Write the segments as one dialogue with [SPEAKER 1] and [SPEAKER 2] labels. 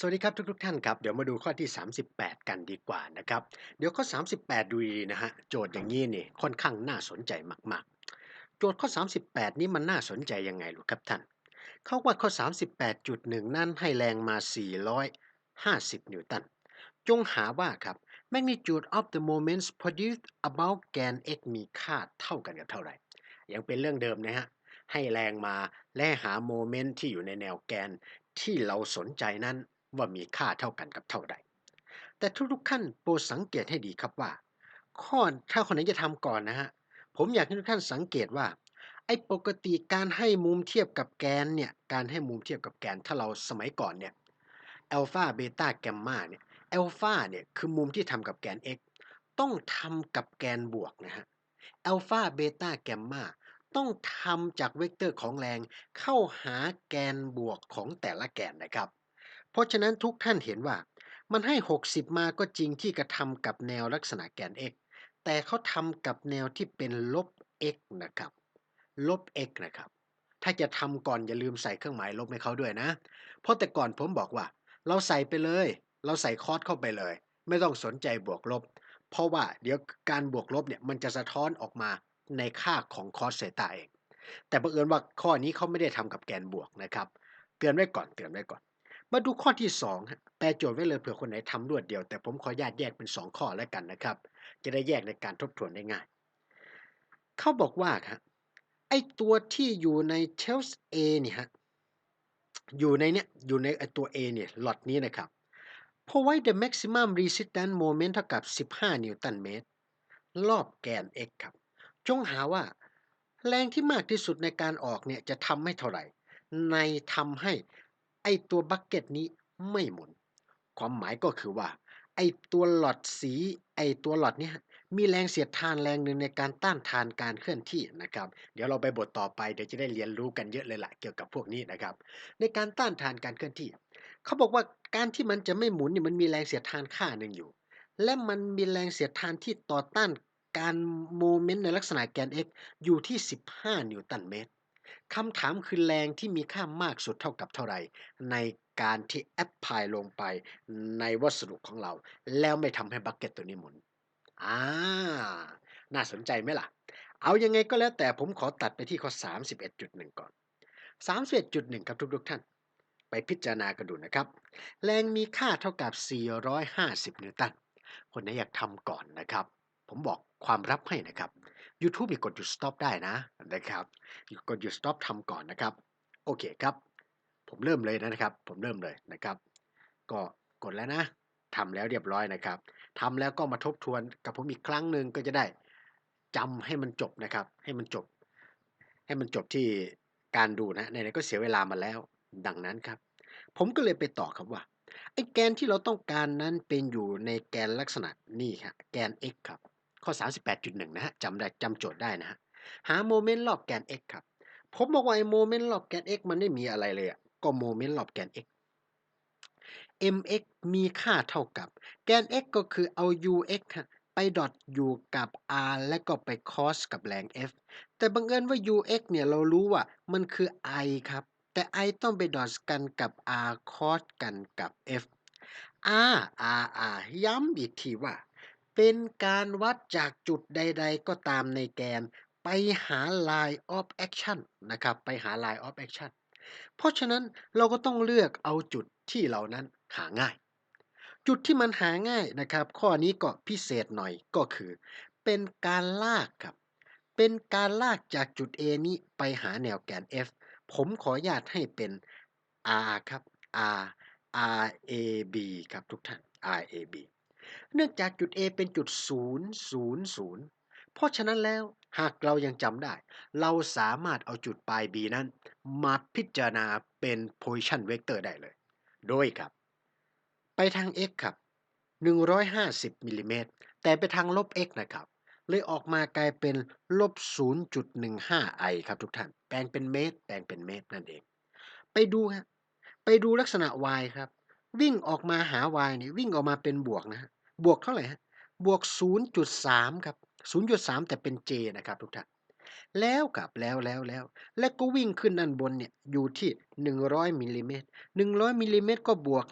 [SPEAKER 1] สวัสดีครับทุกๆท่านครับ เดี๋ยวมาดูข้อที่ 38 กันดีกว่านะครับ เดี๋ยวข้อ 38 ดูดีนะฮะ โจทย์อย่างนี้นี่ค่อนข้างน่าสนใจมาก ๆ โจทย์ข้อ 38 นี้มันน่าสนใจยังไงรู้ครับท่าน เขาว่าข้อ 38.1 นั้นให้แรงมา 450 นิวตัน จงหาว่าครับ magnitude of the moments produced about แกน x มีค่าเท่ากันกับเท่าไหร่ ยังเป็นเรื่องเดิมนะฮะ ให้แรงมาและหาโมเมนต์ที่อยู่ในแนวแกนที่เราสนใจนั้น ว่ามีค่าเท่ากันกับเท่าใด แต่ทุกๆขั้นโปรดสังเกตให้ดีครับว่า ข้อถ้าคนไหนจะทำก่อนนะฮะ ผมอยากให้ทุกท่านสังเกตว่า ไอ้ปกติการให้มุมเทียบกับแกนเนี่ย การให้มุมเทียบกับแกนถ้าเราสมัยก่อนเนี่ยอัลฟาเบต้าแกมมาเนี่ยอัลฟาเนี่ยคือมุมที่ทำกับแกน x ต้องทำกับแกนบวกนะฮะอัลฟาเบต้าแกมมาต้องทำจากเวกเตอร์ของแรงเข้าหาแกนบวกของแต่ละแกนนะครับ ราะฉะนั้นทุกท่านเห็นว่า มันให้ 60 มาก็จริงที่กระทำกับแนวลักษณะแกน x แต่เขาทำกับแนวที่เป็นลบ x นะครับ ลบ x นะครับ ถ้าจะทำก่อนอย่าลืมใส่เครื่องหมายลบให้เขาด้วยนะ เพราะแต่ก่อนผมบอกว่า เราใส่ไปเลย เราใส่คอสเข้าไปเลย ไม่ต้องสนใจบวกลบ เพราะว่าเดี๋ยวการบวกลบเนี่ยมันจะสะท้อนออกมาในค่าของคอสเซตาเอง แต่บังเอิญว่าข้อนี้เขาไม่ได้ทำกับแกนบวกนะครับ เตือนไว้ก่อน เตือนไว้ก่อน มาดูข้อที่2แปลโจทย์ไว้เลยเผื่อคนไหนทำรวดเดียว แต่ผมขออนุญาตแยกเป็น 2 ข้อแล้วกันนะครับ จะได้แยกในการทบทวนได้ง่าย เขาบอกว่าครับไอตัวที่อยู่ในเชลส์ A เนี่ยฮะอยู่ในเนี้ยอยู่ในไอตัว A เนี่ยหลอตนี้นะครับ provide the maximum resistance moment เท่ากับ 15 นิวตันเมตร รอบแกน x ครับ จงหาว่า แรงที่มากที่สุดในการออกเนี่ยจะทำให้เท่าไหร่ ในทำให้ ไอตัวบักเก็ตนี้ไม่หมุน ความหมายก็คือว่า ไอตัวหลอดสีไอตัวหลอดเนี้ยมีแรงเสียดทานแรงหนึ่งในการต้านทานการเคลื่อนที่นะครับ เดี๋ยวเราไปบทต่อไปเดี๋ยวจะได้เรียนรู้กันเยอะเลยล่ะเกี่ยวกับพวกนี้นะครับ ในการต้านทานการเคลื่อนที่ เขาบอกว่าการที่มันจะไม่หมุนเนี่ยมันมีแรงเสียดทานค่าหนึ่งอยู่ และมันมีแรงเสียดทานที่ต่อต้านการโมเมนต์ในลักษณะแกน x อยู่ที่ 15 นิวตันเมตร คำถามคือแรงที่มีค่ามากสุดเท่ากับเท่าไหร่ ในการที่แอปพลายลงไปในวัสดุของเรา แล้วไม่ทำให้บักเก็ตตัวนี้หมุน อ่า น่าสนใจไหมล่ะ เอายังไงก็แล้วแต่ผมขอตัดไปที่ข้อ 31.1 ก่อน 31.1 ครับทุกๆท่าน ไปพิจารณากันดูนะครับ แรงมีค่าเท่ากับ 450 นิวตัน คนไหนอยากทำก่อนนะครับ ผมบอกความลับให้นะครับ YouTube มีกดหยุด stop ได้นะนะครับกดหยุด stop ทำก่อนนะครับ โอเคครับ ผมเริ่มเลยนะครับ ผมเริ่มเลยนะครับ ก็กดแล้วนะทำแล้วเรียบร้อยนะครับทำแล้วก็มาทบทวนกับผมอีกครั้งหนึ่งก็จะได้จำให้มันจบนะครับ ให้มันจบ ให้มันจบที่การดูนะไหนๆก็เสียเวลามาแล้ว ดังนั้นครับ ผมก็เลยไปต่อครับว่าไอ้แกนที่เราต้องการนั้นเป็นอยู่ในแกนลักษณะนี่ครับแกน x ครับ ข้อ 38.1 นะฮะจำได้จำโจทย์ได้นะฮะหาโมเมนต์รอบแกน x ครับ ผมบอกว่าไอ้โมเมนต์รอบแกน x มันไม่มีอะไรเลยอะก็โมเมนต์รอบแกน x mx มีค่าเท่ากับ แกน x ก็คือเอา ux ไปดอทอยู่กับ r และก็ไป cos กับแรง f แต่บังเอิญว่า ux เนี่ยเรารู้ว่ามันคือ i ครับ แต่ i ต้องไปดอทกันกับ r cos กันกับ f r r r ย้ำอีกทีว่า เป็นการวัดจากจุดใด ๆ ก็ตามในแกน ไปหา line of action นะครับ ไปหา line of action เพราะฉะนั้นเราก็ต้องเลือกเอาจุดที่เรานั้นหาง่าย จุดที่มันหาง่ายนะครับ ข้อนี้ก็พิเศษหน่อยก็คือ เป็นการลากครับ เป็นการลากจากจุด A นี้ไปหาแนวแกน F ผมขออนุญาตให้เป็น R ครับ R R A B ครับทุกท่าน R A B เนื่องจากจุด A เป็นจุด 0 0 0 เพราะฉะนั้นแล้วหากเรายังจำได้ เราสามารถเอาจุดปลาย B นั้น มาพิจารณาเป็น position vector ได้เลย โดยครับ ไปทาง x ครับ 150มิลลิเมตรแต่ไปทางลบ x นะครับ เลยออกมากลายเป็นลบ 0.15 i ครับทุกท่าน แปลงเป็นเมตร แปลงเป็นเมตรนั่นเอง ไปดูครับไปดูลักษณะ y ครับ วิ่งออกมาหา y นี่วิ่งออกมาเป็นบวกนะฮะ บวกเท่าไหร่ฮะบวก 0.3 ครับ 0.3 แต่เป็น j นะครับทุกท่าน แล้วกับแล้วแล้วแล้ว แล้วก็วิ่งขึ้นด้านบนเนี่ยอยู่ที่ 100มิลลิเมตร100มิลลิเมตรก็บวก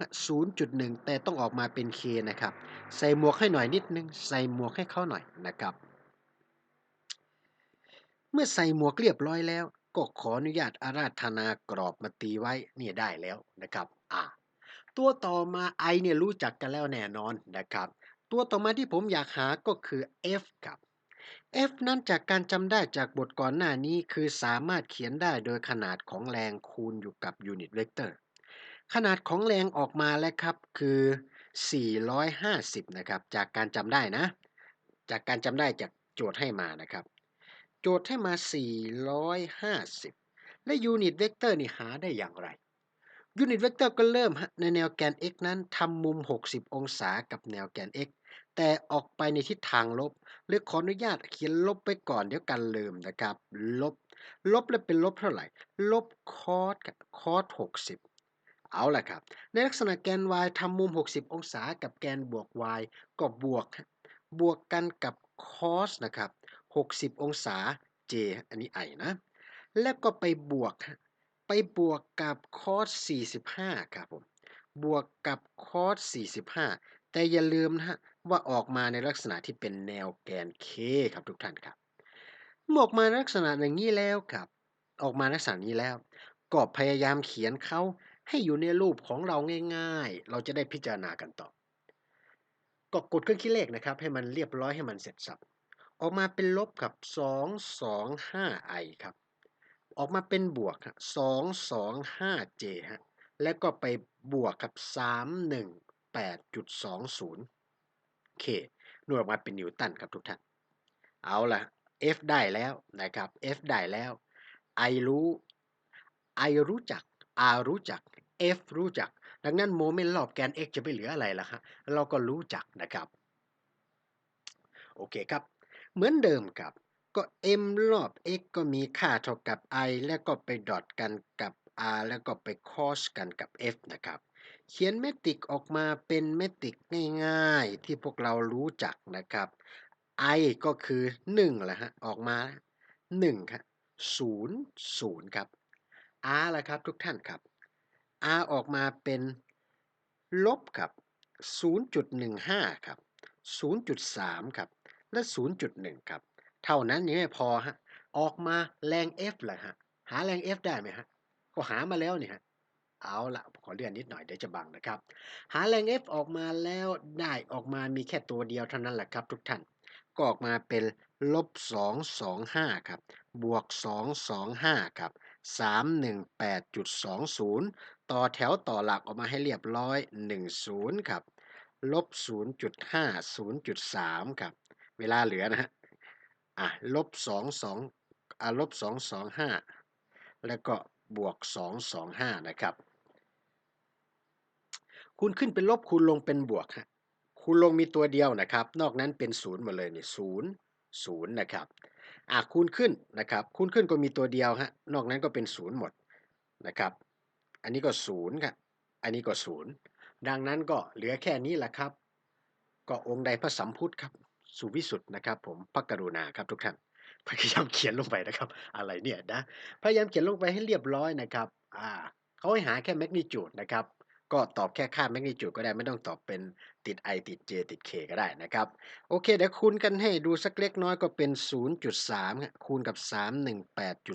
[SPEAKER 1] 0.1 แต่ต้องออกมาเป็น K นะครับ ใส่หมวกให้หน่อยนิดนึง ใส่หมวกให้เขาหน่อยนะครับ เมื่อใส่หมวกเรียบร้อยแล้ว ก็ขออนุญาตอาราธนากรอบมาตีไว้เนี่ยได้แล้วนะครับ อ่า ตัวต่อมา I เนี่ยรู้จักกันแล้วแน่นอนนะครับ ตัวต่อมาที่ผมอยากหาก็คือ F ครับ F นั้นจากการจำได้จากบทก่อนหน้านี้คือสามารถเขียนได้โดยขนาดของแรงคูณอยู่กับยูนิตเวกเตอร์ขนาดของแรงออกมาแล้วครับคือ 450 นะครับ จากการจำได้นะ จากการจำได้จากโจทย์ให้มานะครับ โจทย์ให้มา 450 และยูนิตเวกเตอร์นี่หาได้อย่างไร ยูนิตเวกเตอร์ก็เริ่มในแนวแกน x นั้นทำมุม 60 องศากับแนวแกน x แต่ออกไปในทิศทางลบหรือขออนุญาตเขียนลบไปก่อนเดี๋ยวกันลืมนะครับ ลบ ลบแล้วเป็นลบเท่าไหร่ ลบคอสคอส60 เอาล่ะครับ ในลักษณะแกน y ทำมุม 60 องศากับแกนบวก y ก็บวก บวกกันกับคอสนะครับ 60 องศา j อันนี้ไอนะ แล้วก็ไปบวก ไปบวกกับคอส45 ครับผม บวกกับคอส45 แต่อย่าลืมนะฮะว่าออกมาในลักษณะที่เป็นแนวแกน k ครับทุกท่านครับเมื่ออกมาลักษณะอย่างนี้แล้วครับ ออกมาลักษณะนี้แล้ว ก็พยายามเขียนเขาให้อยู่ในรูปของเราง่าย ๆ เราจะได้พิจารณากันต่อ ก็กดเครื่องคิดเลขนะครับ ให้มันเรียบร้อยให้มันเสร็จสับ ออกมาเป็นลบกับ 225i ครับ ออกมาเป็นบวกครับ 225j ฮะแล้วก็ไปบวกกับ318.20 k หน่วยออกมาเป็นนิวตันครับทุกท่าน เอาละ F ได้แล้วนะครับ F ได้แล้ว I รู้ I รู้จัก R รู้จัก F รู้จัก ดังนั้นโมเมนต์รอบแกน x จะไปเหลืออะไรล่ะฮะเราก็รู้จักนะครับ โอเคครับ เหมือนเดิมครับ ก็ m รอบ x ก็มีค่าเท่ากับ i แล้วก็ไปดอทกันกับ r แล้วก็ไป cos กันกับ f นะครับ เขียนเมตริกออกมาเป็นเมตริกง่ายๆ ที่พวกเรารู้จักนะครับ i ก็คือ1แหละฮะ ออกมา 1ครับ0 0ครับ r ละครับทุกท่านครับ r ออกมาเป็นลบครับ 0.15 ครับ 0.3 ครับ และ 0.1 ครับ เท่านั้นยังไม่พอฮะ ออกมาแรง F แหละฮะ หาแรง F ได้ไหมฮะ ก็หามาแล้วนี่ฮะ เอาละขอเลื่อนนิดหน่อยเดี๋ยวจะบังนะครับ หาแรง F ออกมาแล้วได้ออกมามีแค่ตัวเดียวเท่านั้นแหละครับ ทุกท่าน ก็ออกมาเป็นลบ 225 ครับ บวก 225 ครับ 318.20 ต่อแถวต่อหลักออกมาให้เรียบร้อย 10 ครับ ลบ 0.5 0.3 ครับ เวลาเหลือนะฮะ อะลบ22อะลบ225แล้วก็บวก225นะครับ คูณขึ้นเป็นลบคูณลงเป็นบวกฮะคูณลงมีตัวเดียวนะครับ นอกนั้นเป็นศูนย์หมดเลยนี่ศูนย์ศูนย์นะครับอะคูณขึ้นนะครับ คูณขึ้นก็มีตัวเดียวฮะนอกนั้นก็เป็นศูนย์หมดนะครับ อันนี้ก็ศูนย์ครับอันนี้ก็ศูนย์ดังนั้นก็เหลือแค่นี้แหละครับ ก็องค์ใดพระสัมพุทธครับ สุวิสุทธ์นะครับผมพระกรุณาครับทุกท่านพยายามเขียนลงไปนะครับ อะไรเนี่ยนะพยายามเขียนลงไปให้เรียบร้อยนะครับอ่าเขาให้หาแค่แมกนิจูดนะครับก็ตอบแค่ค่าแมกนิจูดก็ได้ไม่ต้องตอบเป็นติด i ติด j ติด k ก็ได้นะครับ โอเค เดี๋ยวคูณกันให้ดูสักเล็กน้อยก็เป็น 0.3 คูณกับ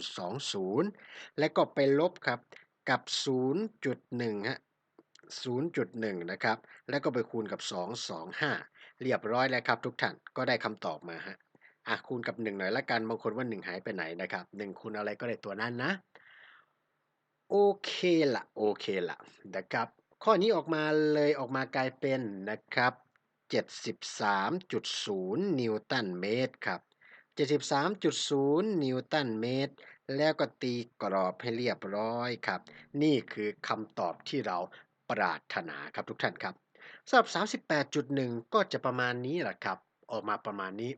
[SPEAKER 1] 318.20 และก็ไปลบครับกับ 0.1ฮะ0.1 นะครับ แล้วก็ไปคูณกับ 225 เรียบร้อยแล้วครับทุกท่านก็ได้คำตอบมาฮะอะคูณกับ 1 หน่อยละกันบางคนว่า 1 หายไปไหนนะครับ 1 คูณอะไรก็ได้ตัวนั้นนะ โอเคละโอเคละนะครับ ข้อนี้ออกมาเลยออกมากลายเป็นนะครับ 73.0 นิวตันเมตรครับ 73.0 นิวตันเมตร แล้วก็ตีกรอบให้เรียบร้อยครับ นี่คือคำตอบที่เราปรารถนาครับทุกท่านครับ สำหรับ 38.1 ก็จะประมาณนี้แหละครับ ออกมาประมาณนี้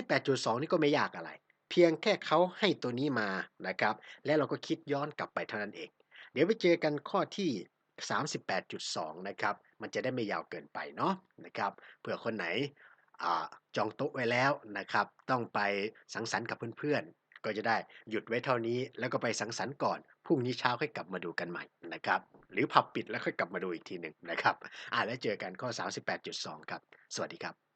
[SPEAKER 1] 38.2 นี่ก็ไม่ยากอะไร เพียงแค่เขาให้ตัวนี้มานะครับ และเราก็คิดย้อนกลับไปเท่านั้นเอง เดี๋ยวไปเจอกันข้อที่ 38.2 นะครับ มันจะได้ไม่ยาวเกินไปเนาะนะครับ เผื่อคนไหนอจองโต๊ะไว้แล้วนะครับ ต้องไปสังสรรค์กับเพื่อนๆ ก็จะได้หยุดไว้เท่านี้ แล้วก็ไปสังสรรค์ก่อน พรุ่งนี้เช้าค่อยกลับมาดูกันใหม่นะครับ หรือผับปิดแล้วค่อยกลับมาดูอีกทีหนึ่งนะครับอาแล้วเจอกันข้อ 38.2 ครับ สวัสดีครับ